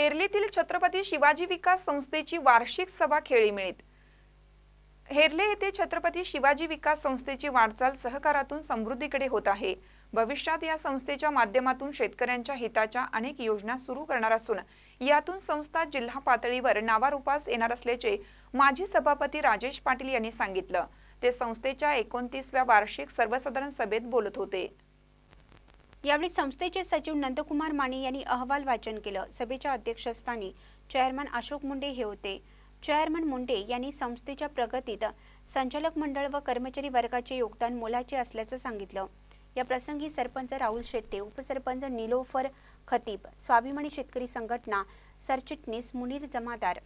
हेरलीतील छत्रपती शिवाजी विकास संस्थेची वार्षिक सभा खेळीमेळीत हेरले येथे छत्रपती शिवाजी विकास संस्थेची वाटचाल सहकारातून समृद्धीकडे होत आहे. भविष्यात या संस्थेच्या माध्यमातून शेतकऱ्यांच्या हिताच्या अनेक योजना सुरू करणार असून यातून संस्था जिल्हा पातळीवर नावारूपास येणार असल्याचे माजी सभापती राजेश पाटील यांनी सांगितलं. ते संस्थेच्या एकोणतीसव्या वार्षिक सर्वसाधारण सभेत बोलत होते. यावेळी संस्थेचे सचिव नंदकुमार माने यांनी अहवाल वाचन केलं. सभेच्या अध्यक्षस्थानी चेअरमन अशोक मुंडे हे होते. चेअरमन मुंडे यांनी संस्थेच्या प्रगतीत संचालक मंडळ व कर्मचारी वर्गाचे योगदान मोलाचे असल्याचं सांगितलं. या प्रसंगी सरपंच राहुल शेट्टे उपसरपंच निलोफर खतीब स्वाभिमानी शेतकरी संघटना सरचिटणीस मुनीर जमादार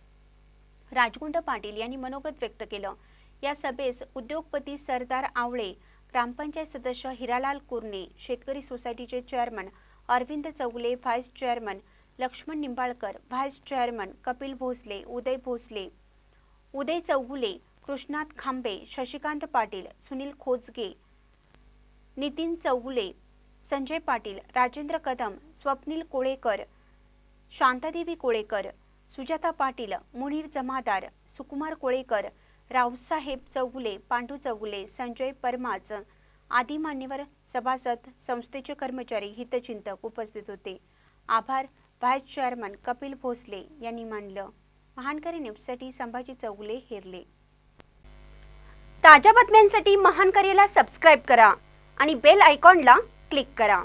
राजगुंड पाटील यांनी मनोगत व्यक्त केलं. या सभेस उद्योगपती सरदार आवळे ग्रामपंचायत सदस्य हिरालाल कुर्णे शेतकरी सोसायटीचे chairman Arvind Chougule vice chairman Laxman Nimbalkar vice chairman Kapil Bhosale Uday Bhosale Uday Chougule Krishnat Khambe Shashikant Patil Sunil खोजगे Nitin Chougule Sanjay Patil Rajendra Kadam Swapnil Kolekar Shanta Devi Kolekar Sujata Patil Munir जमादार सुकुमार कोळेकर रावसाहेब चौगुले पांडू चौगुले संजय परमाच आदी मान्यवर सभासद संस्थेचे कर्मचारी हितचिंतक उपस्थित होते. आभार व्हाईस चेअरमन कपिल भोसले यांनी मानलं. महानकरी न्यूजसाठी संभाजी चौगुले हेरले. ताज्या बातम्यांसाठी महानकरीला सबस्क्राईब करा आणि बेल आयकॉनला क्लिक करा.